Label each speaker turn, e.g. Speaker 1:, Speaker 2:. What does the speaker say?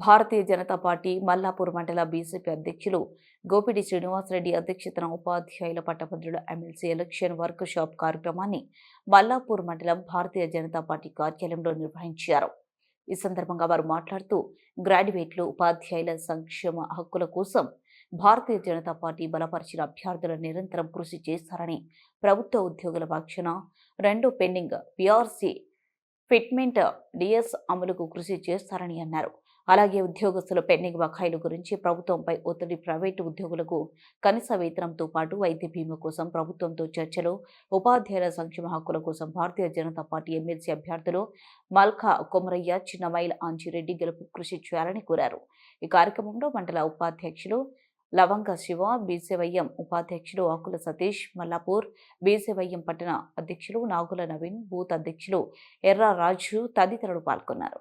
Speaker 1: Bharatiya Janata party Mallapur మండల BJP అధ్యక్షులు గోపిడి శ్రీనివాసరెడ్డి అధ్యక్షతన ఉపాధ్యాయుల పట్టభద్రుల ఎమ్మెల్సీ ఎలక్షన్ వర్క్ షాప్ కార్యక్రమాన్ని మల్లాపూర్ మండలం భారతీయ జనతా పార్టీ కార్యాలయంలో నిర్వహించారు. ఈ సందర్భంగా వారు మాట్లాడుతూ గ్రాడ్యుయేట్లు ఉపాధ్యాయుల సంక్షేమ హక్కుల కోసం భారతీయ జనతా పార్టీ బలపరిచిన అభ్యర్థుల నిరంతరం కృషి చేస్తారని ప్రభుత్వ ఉద్యోగుల పక్షాన రెండో పెండింగ్ పిఆర్సీ ఫిట్మెంట్ డిఎస్ అమలుకు కృషి చేస్తారని అన్నారు. అలాగే ఉద్యోగస్తుల పెండింగ్ బకాయిల గురించి ప్రభుత్వంపై ఒత్తిడి ప్రైవేటు ఉద్యోగులకు కనీస వేతనంతో పాటు వైద్య బీమా కోసం ప్రభుత్వంతో చర్చలు ఉపాధ్యాయుల సంక్షేమ హక్కుల కోసం భారతీయ జనతా పార్టీ ఎమ్మెల్సీ అభ్యర్థులు మల్కా కొమరయ్య చిన్నమైల్ ఆంజిరెడ్డి గెలుపు కృషి చేయాలని కోరారు. ఈ కార్యక్రమంలో మండల ఉపాధ్యక్షులు లవంగ శివ బీసీవైఎం ఉపాధ్యక్షులు ఆకుల సతీష్ మల్లాపూర్ బీసీవైఎం పట్టణ అధ్యక్షులు నాగుల నవీన్ బూత్ అధ్యక్షులు ఎర్ర రాజు తదితరులు పాల్గొన్నారు.